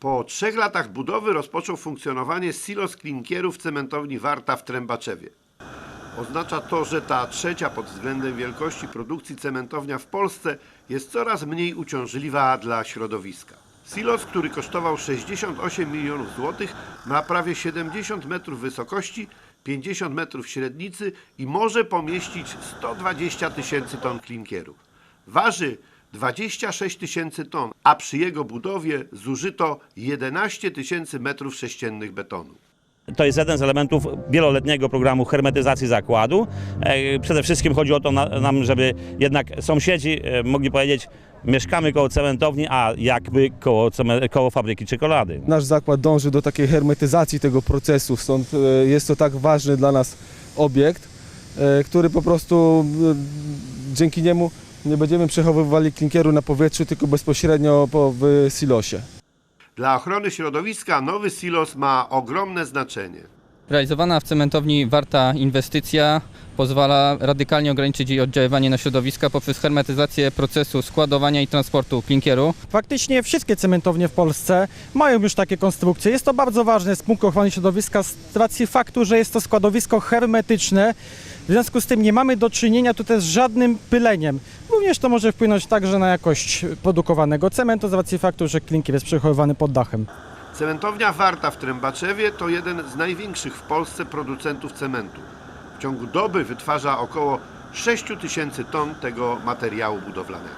Po trzech latach budowy rozpoczął funkcjonowanie silos klinkieru w cementowni Warta w Trębaczewie. Oznacza to, że ta trzecia pod względem wielkości produkcji cementownia w Polsce jest coraz mniej uciążliwa dla środowiska. Silos, który kosztował 68 milionów złotych, ma prawie 70 metrów wysokości, 50 metrów średnicy i może pomieścić 120 tysięcy ton klinkieru. Waży 26 tysięcy ton, a przy jego budowie zużyto 11 tysięcy metrów sześciennych betonu. To jest jeden z elementów wieloletniego programu hermetyzacji zakładu. E, Przede wszystkim chodzi o to na- nam, żeby jednak sąsiedzi e, mogli powiedzieć, mieszkamy koło cementowni, a jakby koło, koło fabryki czekolady. Nasz zakład dąży do takiej hermetyzacji tego procesu, stąd e, jest to tak ważny dla nas obiekt, który po prostu dzięki niemu nie będziemy przechowywali klinkieru na powietrzu, tylko bezpośrednio po, w silosie. Dla ochrony środowiska nowy silos ma ogromne znaczenie. Realizowana w cementowni warta inwestycja pozwala radykalnie ograniczyć jej oddziaływanie na środowiska poprzez hermetyzację procesu składowania i transportu klinkieru. Faktycznie wszystkie cementownie w Polsce mają już takie konstrukcje. Jest to bardzo ważne z punktu ochrony środowiska z racji faktu, że jest to składowisko hermetyczne. W związku z tym nie mamy do czynienia tutaj z żadnym pyleniem. Również to może wpłynąć także na jakość produkowanego cementu z racji faktu, że klinkier jest przechowywany pod dachem. Cementownia Warta w Trębaczewie to jeden z największych w Polsce producentów cementu. W ciągu doby wytwarza około 6 tysięcy ton tego materiału budowlanego.